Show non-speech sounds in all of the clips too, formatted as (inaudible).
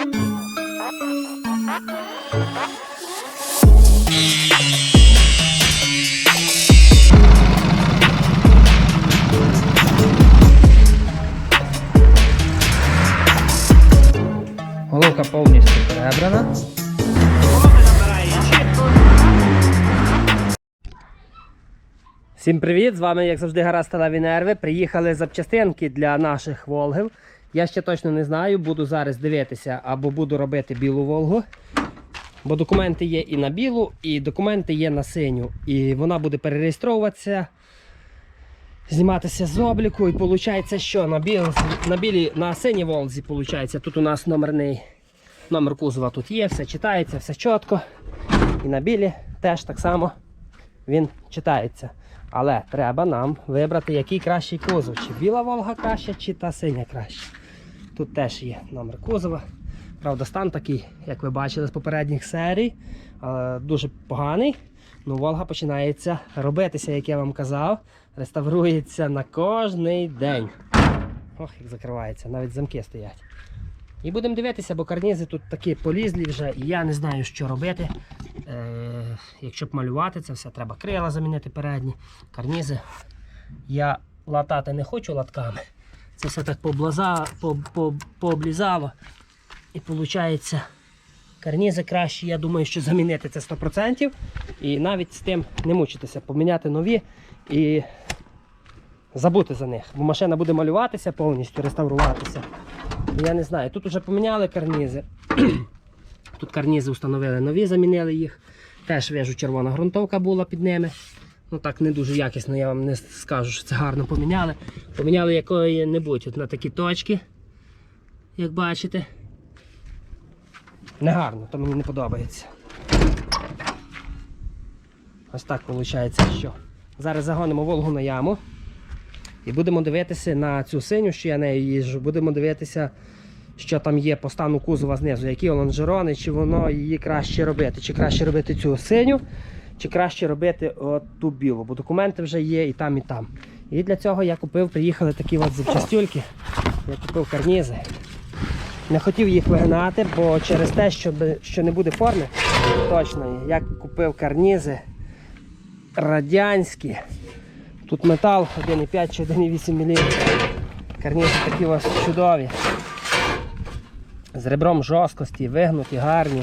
Головка повністю перебрана. Всім привіт! З вами, як завжди, Гара Сталеві Нерви. Приїхали запчастинки для наших Волгів. Я ще точно не знаю, буду зараз дивитися або буду робити білу Волгу. Бо документи є і на білу, і документи є на синю. І вона буде перереєстровуватися, зніматися з обліку. І виходить, що на, біл, на білій, на синій Волзі, виходить, тут у нас номерний номер кузова тут є, все читається, все чітко. І на білі теж так само він читається. Але треба нам вибрати, який кращий кузов. Чи біла Волга краща, чи та синя краща. Тут теж є номер кузова. Правда, стан такий, як ви бачили з попередніх серій, дуже поганий. Ну, Волга починається робитися, як я вам казав. Реставрується на кожний день. Ох, як закривається, навіть замки стоять. І будемо дивитися, бо карнізи тут такі полізлі вже, і я не знаю, що робити. Е, якщо б малювати це все, треба крила замінити передні. Карнізи. Я латати не хочу латками. Це все так поблаза, по, по, пооблізало. І виходить, карнізи краще, я думаю, що замінити це 100%. І навіть з тим не мучитися, поміняти нові і забути за них. Бо машина буде малюватися повністю, реставруватися. Я не знаю, тут вже поміняли карнізи. Тут карнізи встановили нові, замінили їх. Теж вижу, червона ґрунтовка була під ними. Ну так не дуже якісно, я вам не скажу, що це гарно поміняли. Поміняли якої-небудь от на такі точки, як бачите. Не гарно, то мені не подобається. Ось так виходить, що. Зараз загонимо Волгу на яму. І будемо дивитися на цю синю, що я нею їжджу. Будемо дивитися, що там є по стану кузова знизу, які лонжерони, чи воно її краще робити. Чи краще робити цю синю, чи краще робити от ту білу. Бо документи вже є і там, і там. І для цього я купив, приїхали такі от запчастюльки. Я купив карнізи. Не хотів їх вигнати, бо через те, що, що не буде форми точної, я купив карнізи радянські. Тут метал 1,5 чи 1,8 мм. Карнізи такі ось чудові. З ребром жорсткості, вигнуті, гарні.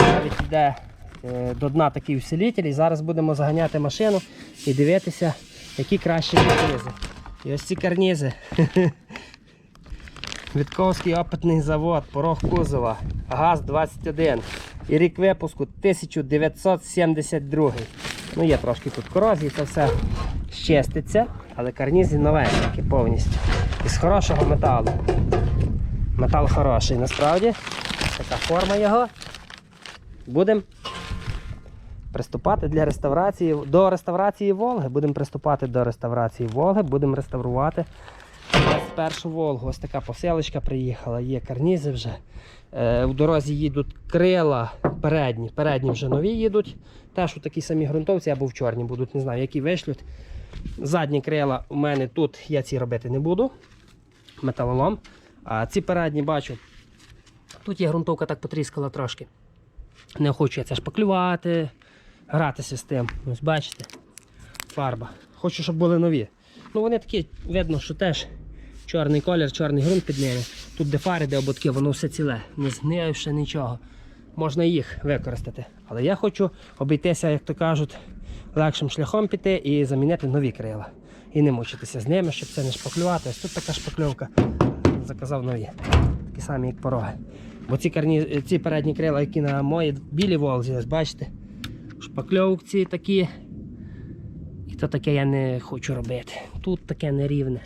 Навіть йде е, до дна такий усилитель. І зараз будемо заганяти машину і дивитися, які кращі карнізи. І ось ці карнізи. (laughs) Вітковський опитний завод, порог кузова, ГАЗ-21. І рік випуску 1972. Ну, є трошки тут корозії, це все щаститься, але карнізи новенькі повністю. Із хорошого металу. Метал хороший, насправді. Така форма його. Будемо приступати для реставрації. До реставрації Волги. Будемо приступати до реставрації Волги, будемо реставрувати першу Волгу. Ось така посилочка приїхала, є карнізи вже. Е, в дорозі їдуть крила передні. Передні вже нові їдуть. Теж у такій самій ґрунтовці або в чорні будуть, не знаю, які вишлють. Задні крила у мене тут я ці робити не буду. Металолом. А ці передні бачу. Тут є ґрунтовка так потріскала трошки. Не хочу я це шпаклювати, гратися з тим. Ось бачите, фарба. Хочу, щоб були нові. Ну вони такі, видно, що теж чорний колір, чорний ґрунт під ними. Тут де фари, де ободки, воно все ціле, не згнивши нічого. Можна їх використати. Але я хочу обійтися, як то кажуть, легшим шляхом піти і замінити нові крила. І не мучитися з ними, щоб це не шпаклювати. Ось тут така шпакльовка. Заказав нові. Такі самі, як пороги. Бо ці карні, ці передні крила, які на моїй білій волзі, ось бачите, шпакльовці такі. І то таке я не хочу робити. Тут таке нерівне.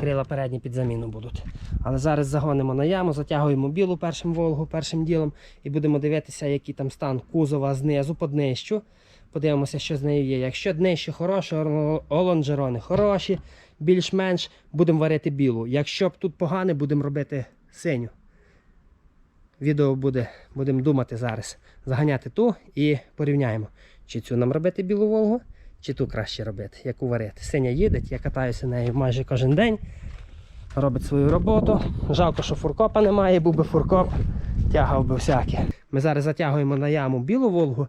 Крила передні під заміну будуть. Але зараз загонимо на яму, затягуємо білу першим Волгу, першим ділом і будемо дивитися, який там стан кузова знизу, по днищу. Подивимося, що з нею є. Якщо днище хороше, олонжерони хороші, більш-менш будемо варити білу. Якщо б тут погане, будемо робити синю. Відео буде, будемо думати зараз. Заганяти ту і порівняємо, чи цю нам робити білу Волгу, чи ту краще робити, яку варити. Синя їде, я катаюся нею майже кожен день. робить свою роботу. Жалко, що фуркопа немає, був би фуркоп, тягав би всяке. Ми зараз затягуємо на яму білу Волгу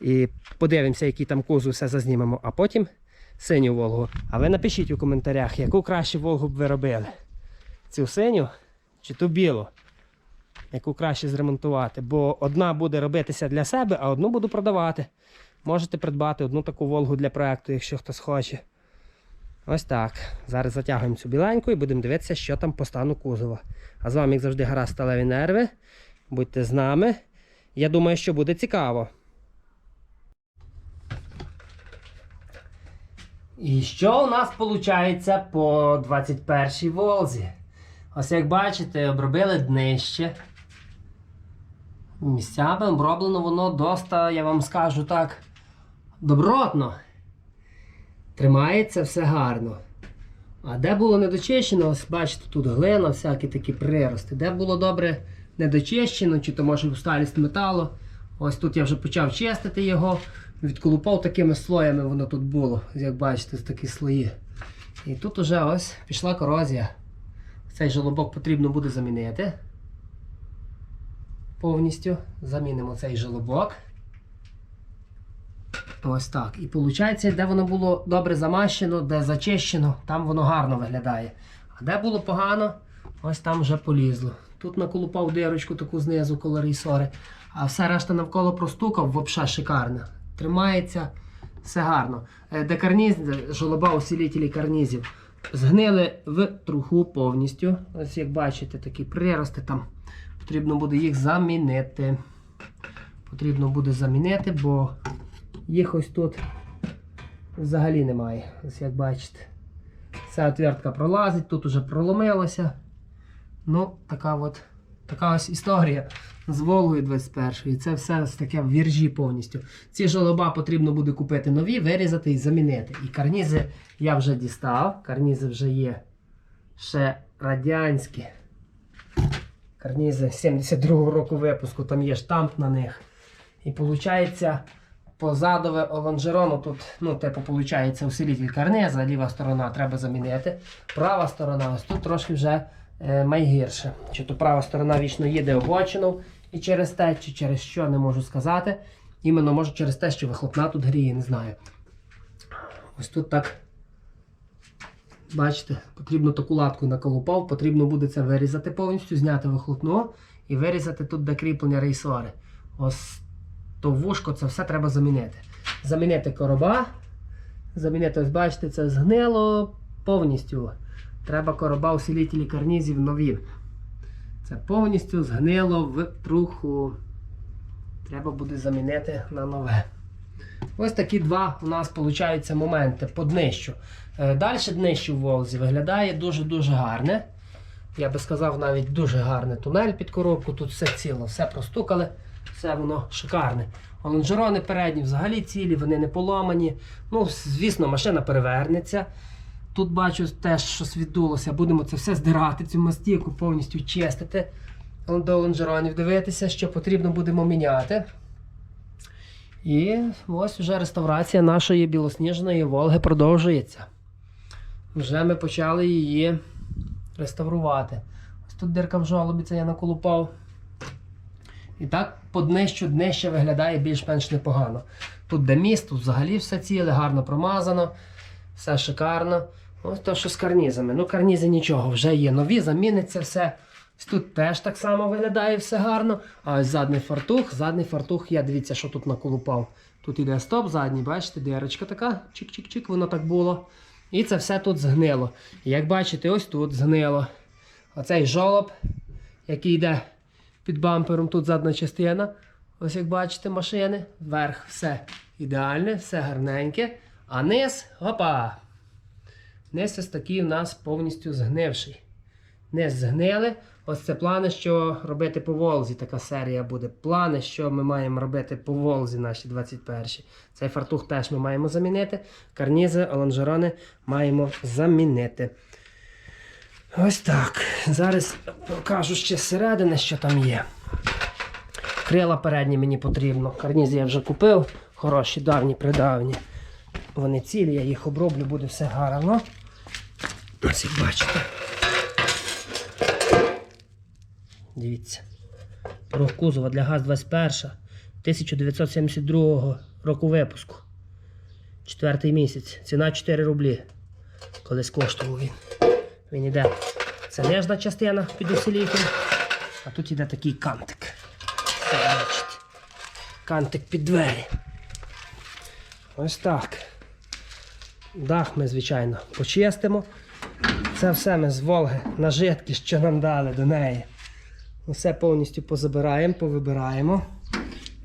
і подивимося, який там кузов все зазнімемо, а потім синю Волгу. А ви напишіть у коментарях, яку краще Волгу б ви робили. Цю синю чи ту білу, яку краще зремонтувати. Бо одна буде робитися для себе, а одну буду продавати. Можете придбати одну таку Волгу для проекту, якщо хтось хоче. Ось так. Зараз затягуємо цю біленьку і будемо дивитися, що там по стану кузова. А з вами, як завжди, гра сталеві нерви. Будьте з нами. Я думаю, що буде цікаво. І що у нас виходить по 21-й волзі? Ось як бачите, обробили днище. Місцями оброблено воно доста, я вам скажу так, добротно. Тримається все гарно. А де було недочищено, ось бачите, тут глина, всякі такі прирости. Де було добре недочищено, чи то може усталість металу. Ось тут я вже почав чистити його, відколупав такими слоями воно тут було, як бачите, такі слої. І тут уже ось пішла корозія. Цей желобок потрібно буде замінити. Повністю замінимо цей желобок. Ось так. І виходить, де воно було добре замащено, де зачищено, там воно гарно виглядає. А де було погано, ось там вже полізло. Тут наколупав дирочку таку знизу коло рейсори, а все решта навколо простукав, взагалі шикарно. Тримається все гарно. Е, Де карніз, жолоба усилителі карнізів. Згнили в труху повністю. Ось як бачите, такі прирости там. Потрібно буде їх замінити. Потрібно буде замінити, бо їх ось тут взагалі немає. Ось як бачите. Ця отвертка пролазить, тут уже проломилося. Ну, така от така ось історія з Волгою 21 Це все таке в віржі повністю. Ці жолоба потрібно буде купити нові, вирізати і замінити. І карнізи я вже дістав. Карнізи вже є ще радянські. Карнізи 72-го року випуску, там є штамп на них. І виходить, позадове олонжерону тут, ну, типу, виходить, усилитель карниза, ліва сторона треба замінити. Права сторона, ось тут трошки вже е, найгірше. Чи то права сторона вічно їде обочину, і через те, чи через що, не можу сказати. Іменно може через те, що вихлопна тут гріє, не знаю. Ось тут так. Бачите, потрібно таку латку наколупав, потрібно буде це вирізати повністю, зняти вихлопну і вирізати тут де кріплення рейсори. Ось то вушко, це все треба замінити. Замінити короба. Замінити, ось бачите, це згнило повністю. Треба короба усилителі карнізів нові. Це повністю згнило в труху. Треба буде замінити на нове. Ось такі два у нас виходять моменти по днищу. Е, Далі днище в Волзі виглядає дуже-дуже гарне. Я би сказав, навіть дуже гарний тунель під коробку. Тут все ціло, все простукали, все воно шикарне. Лонжерони передні взагалі цілі, вони не поломані. Ну, звісно, машина перевернеться. Тут бачу теж щось віддулося. Будемо це все здирати, цю мастіку повністю чистити. До лонжеронів дивитися, що потрібно будемо міняти. І ось вже реставрація нашої білосніжної Волги продовжується. Вже ми почали її реставрувати. Ось тут дирка в жолобі, це я наколупав. І так по днищу днище виглядає більш-менш непогано. Тут де міст, тут взагалі все ціле, гарно промазано, все шикарно. Ось то, що з карнізами. Ну, карнізи нічого, вже є нові, заміниться все. Тут теж так само виглядає все гарно. А ось задній фартух, задній фартух, я дивіться, що тут наколупав. Тут іде стоп, задній, бачите, дирочка така, чик-чик-чик, воно так було. І це все тут згнило. Як бачите, ось тут згнило. Оцей жолоб, який йде під бампером, тут задна частина. Ось як бачите, машини. Верх все ідеальне, все гарненьке. А низ, опа! Низ ось такий у нас повністю згнивший. Низ згнили. Ось це плани, що робити по Волзі. Така серія буде. Плани, що ми маємо робити по Волзі наші 21 Цей фартух теж ми маємо замінити. Карнізи, олонжерони маємо замінити. Ось так. Зараз покажу ще зсередини, що там є. Крила передні мені потрібно. Карнізи я вже купив. Хороші, давні, придавні. Вони цілі, я їх оброблю, буде все гарно. Ось як бачите. Дивіться. Порог кузова для ГАЗ-21 1972 року випуску. Четвертий місяць. Ціна 4 рублі. Колись коштував він. Він. Це нижна частина під усилитель, а тут іде такий кантик. Кантик під двері. Ось так. Дах ми, звичайно, почистимо. Це все ми з Волги на житки, що нам дали до неї. Все повністю позабираємо, повибираємо.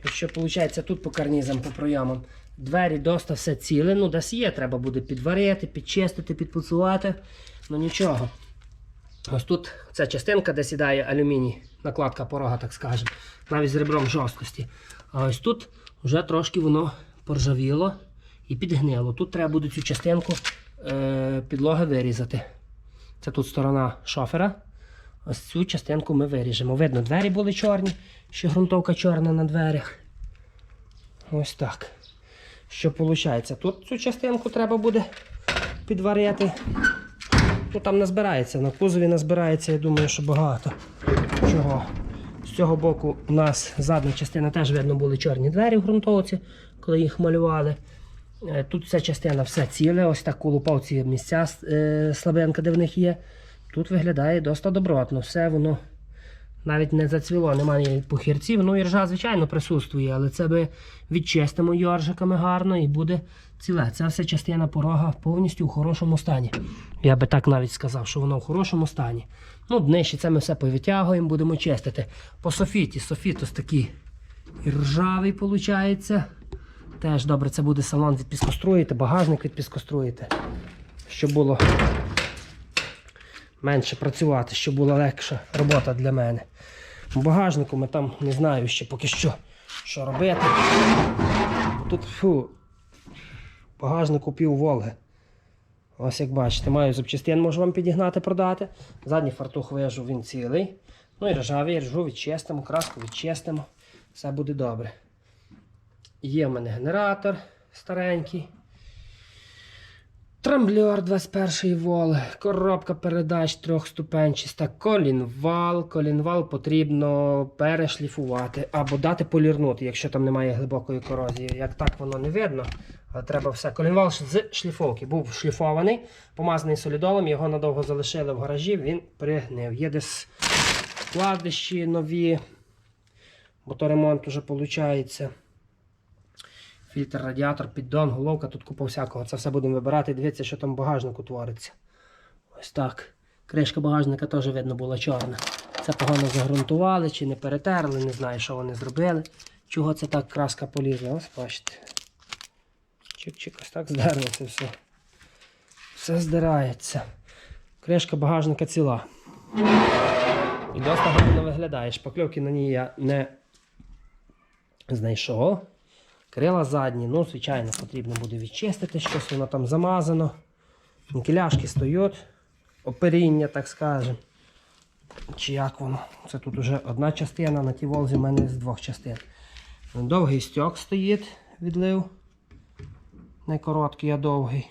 І що виходить тут по карнізам, по пройомам. Двері доста все ціле, ну десь є, треба буде підварити, підчистити, підпуцувати. Ну нічого. Ось тут ця частинка, де сідає алюміній, накладка порога, так скажемо, навіть з ребром жорсткості. А ось тут вже трошки воно поржавіло і підгнило. Тут треба буде цю частинку е, підлоги вирізати. Це тут сторона шофера. Ось цю частинку ми виріжемо. Видно, двері були чорні, ще ґрунтовка чорна на дверях. Ось так. Що виходить? Тут цю частинку треба буде підварити. Ну там не збирається, на кузові не збирається, я думаю, що багато. Чого? З цього боку у нас задня частина теж видно були чорні двері в ґрунтовці, коли їх малювали. Е, Тут ця частина все ціле, ось так колупав ці місця е, слабенька, де в них є. Тут виглядає досить добротно. Все воно навіть не зацвіло, немає похірців. Ну, іржа, звичайно, присутствує, але це ми відчистимо йоржиками гарно і буде ціле. Це все частина порога повністю у хорошому стані. Я би так навіть сказав, що воно в хорошому стані. Ну, днище це ми все повитягуємо, будемо чистити. По софіті. Софіт ось такий ржавий, виходить. Теж добре, це буде салон від піскоструїти, багажник від піскоструїти. Щоб було менше працювати, щоб була легша робота для мене. У багажнику ми там не знаю ще поки що, що робити. Тут фу, багажнику пів Волги. Ось як бачите, маю запчастин, можу вам підігнати, продати. Задній фартух вижу, він цілий. Ну і ржавий, ржу відчистимо, краску відчистимо. Все буде добре. Є в мене генератор старенький. Трамблер 21 вол, коробка передач трьохступенчаста, колінвал. Колінвал потрібно перешліфувати або дати полірнути, якщо там немає глибокої корозії. Як так воно не видно, але треба все. Колінвал з шліфовки був шліфований, помазаний солідолом, його надовго залишили в гаражі, він пригнив. Є десь вкладиші нові, бо то ремонт уже виходить. Фільтр, радіатор, піддон, головка, тут купа всякого. Це все будемо вибирати. Дивіться, що там в багажнику твориться. Ось так. Кришка багажника теж видно була чорна. Це погано загрунтували чи не перетерли, не знаю, що вони зробили. Чого це так краска полізла? Ось бачите. Чик-чик, ось так здерлося все. Все здирається. Кришка багажника ціла. І досить гарно виглядає. Шпакльовки на ній я не знайшов. Крила задні, ну, звичайно, потрібно буде відчистити щось, воно там замазано. Кіляшки стоять, оперіння, так скажемо. Чи як воно? Це тут вже одна частина, на тій волзі в мене з двох частин. Довгий стьок стоїть, відлив. Не короткий, а довгий.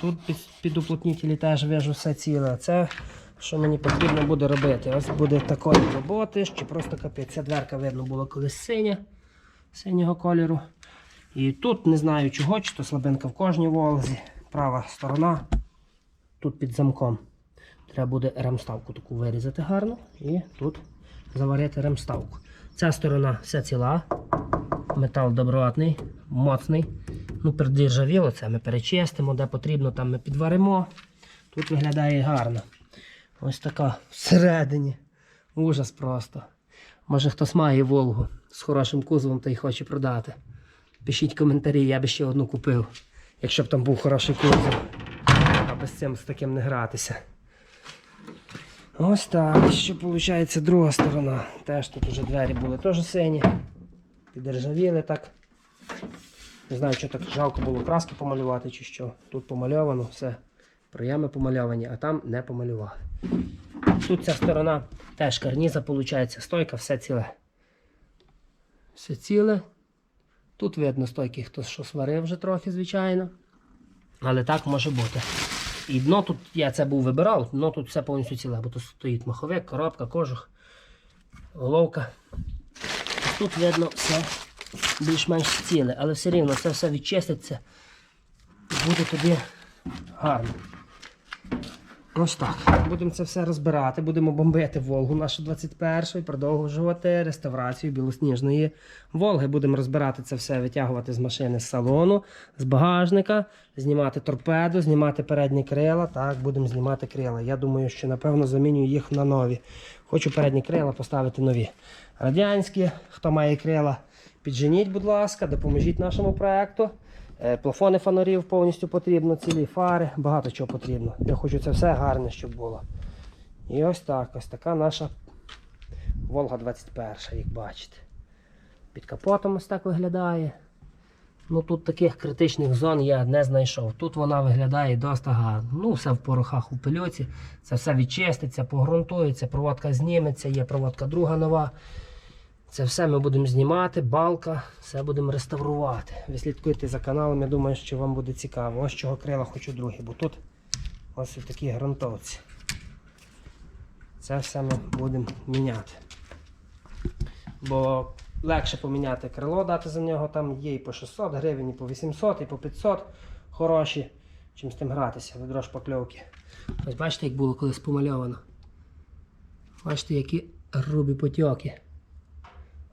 Тут під, під уплотнітелі теж вижу все ціле. Це що мені потрібно буде робити. Ось буде такої роботи, що просто капець. Ця дверка видно була колись синя синього кольору. І тут не знаю чого, чи то слабинка в кожній волзі. Права сторона. Тут під замком. Треба буде ремставку таку вирізати гарно і тут заварити ремставку. Ця сторона вся ціла. Метал добротний, моцний. Ну, придержавіло це ми перечистимо, де потрібно, там ми підваримо. Тут виглядає гарно. Ось така всередині. Ужас просто. Може хтось має Волгу з хорошим кузовом та й хоче продати. Пишіть коментарі, я би ще одну купив, якщо б там був хороший кузов. Аби з цим з таким не гратися. Ось так. Що виходить друга сторона. Теж тут вже двері були теж сині. Підержавіли так. Не знаю, що так жалко було краски помалювати чи що. Тут помальовано, все. Проями помальовані, а там не помалювали. Тут ця сторона теж карніза, виходить, стойка, все ціле. Все ціле. Тут видно стойки, хтось що сварив вже трохи, звичайно. Але так може бути. І дно тут, я це був вибирав, дно тут все повністю ціле, бо тут стоїть маховик, коробка, кожух, головка. Тут видно все більш-менш ціле, але все рівно це все відчиститься. і Буде тоді гарно. Ось так. Будемо це все розбирати, будемо бомбити Волгу нашу 21 і продовжувати реставрацію білосніжної Волги. Будемо розбирати це все, витягувати з машини з салону, з багажника, знімати торпеду, знімати передні крила. Так, будемо знімати крила. Я думаю, що напевно заміню їх на нові. Хочу передні крила поставити нові. Радянські, хто має крила, підженіть, будь ласка, допоможіть нашому проекту. Е, Плафони фонарів повністю потрібно, цілі фари, багато чого потрібно. Я хочу це все гарне, щоб було. І ось так, ось така наша Волга 21, як бачите. Під капотом ось так виглядає. Ну тут таких критичних зон я не знайшов. Тут вона виглядає досить гарно. Ну, все в порохах у пильоті. Це все відчиститься, погрунтується, проводка зніметься, є проводка друга нова. Це все ми будемо знімати, балка, все будемо реставрувати. Ви слідкуйте за каналом, я думаю, що вам буде цікаво. Ось чого крила хочу другі, бо тут ось такі грунтовці. Це все ми будемо міняти. Бо легше поміняти крило, дати за нього там є і по 600 гривень, і по 800, і по 500 хороші, чим з тим гратися, ведро шпакльовки. Ось бачите, як було колись помальовано. Бачите, які грубі потьоки.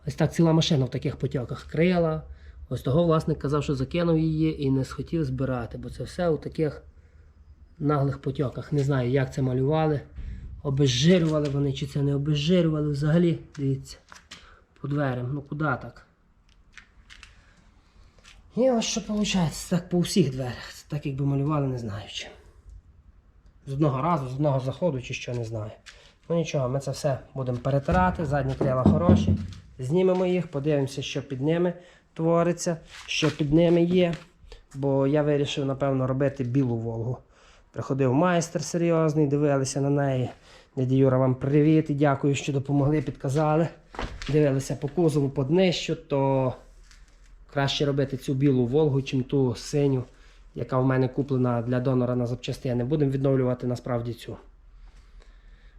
Ось так ціла машина в таких потьоках крила. Ось того власник казав, що закинув її і не схотів збирати, бо це все у таких наглих потьоках. Не знаю, як це малювали. Обезжирювали вони, чи це не обезжирювали взагалі. Дивіться. По дверям. Ну куди так? І ось що виходить, так по всіх дверях. Це так якби малювали, не знаю чим. З одного разу, з одного заходу чи що не знаю. Ну нічого, ми це все будемо перетирати, задні крила хороші. Знімемо їх, подивимося, що під ними твориться, що під ними є. Бо я вирішив, напевно, робити білу Волгу. Приходив майстер серйозний, дивилися на неї. Дяді Юра, вам привіт і дякую, що допомогли, підказали. Дивилися по кузову по днищу, то краще робити цю білу Волгу, чим ту синю, яка в мене куплена для донора на запчастини. Будемо відновлювати насправді цю.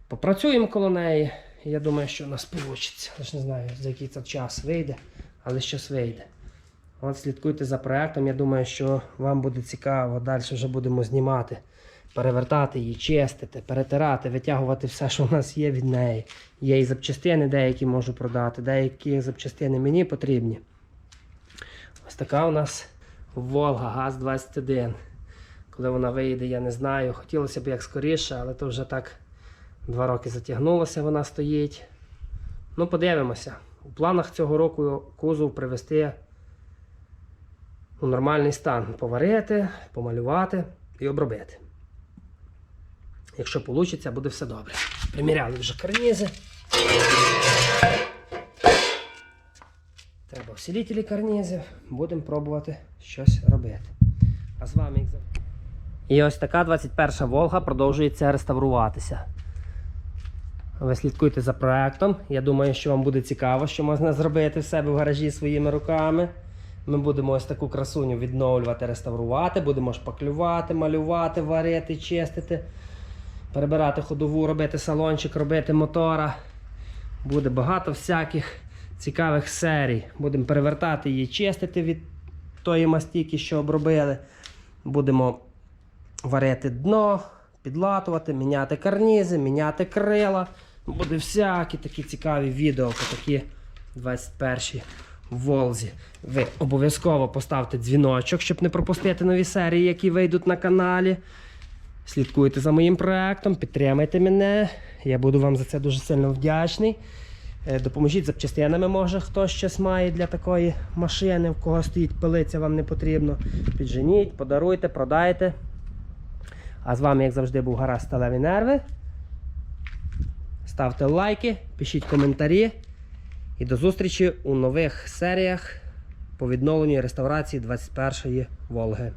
Попрацюємо коло неї. Я думаю, що у нас вийде. Лише не знаю, за який це час вийде, але щось вийде. От слідкуйте за проектом. Я думаю, що вам буде цікаво. Далі вже будемо знімати, перевертати її, чистити, перетирати, витягувати все, що в нас є від неї. Є і запчастини, деякі можу продати, деякі запчастини мені потрібні. Ось така у нас Волга ГАЗ-21. Коли вона вийде, я не знаю. Хотілося б як скоріше, але то вже так. Два роки затягнулося, вона стоїть. Ну, подивимося. У планах цього року кузов привести у нормальний стан. Поварити, помалювати і обробити. Якщо вийде, буде все добре. Приміряли вже карнізи. Треба всілітелі карнізів. Будемо пробувати щось робити. А з вами. І ось така 21 Волга продовжується реставруватися. Ви слідкуйте за проектом. Я думаю, що вам буде цікаво, що можна зробити в себе в гаражі своїми руками. Ми будемо ось таку красуню відновлювати, реставрувати, будемо шпаклювати, малювати, варити, чистити, перебирати ходову, робити салончик, робити мотора. Буде багато всяких цікавих серій. Будемо перевертати її, чистити від тої мастіки, що обробили. Будемо варити дно, підлатувати, міняти карнізи, міняти крила. Буде всякі такі цікаві відео по такі 21 Волзі. Ви обов'язково поставте дзвіночок, щоб не пропустити нові серії, які вийдуть на каналі. Слідкуйте за моїм проектом, підтримайте мене. Я буду вам за це дуже сильно вдячний. Е, Допоможіть запчастинами, може хтось щось має для такої машини, в кого стоїть пилиця, вам не потрібно. Підженіть, подаруйте, продайте. А з вами, як завжди, був Гаразд Сталеві Нерви. Ставте лайки, пишіть коментарі. І до зустрічі у нових серіях по відновленню і реставрації 21-ї Волги.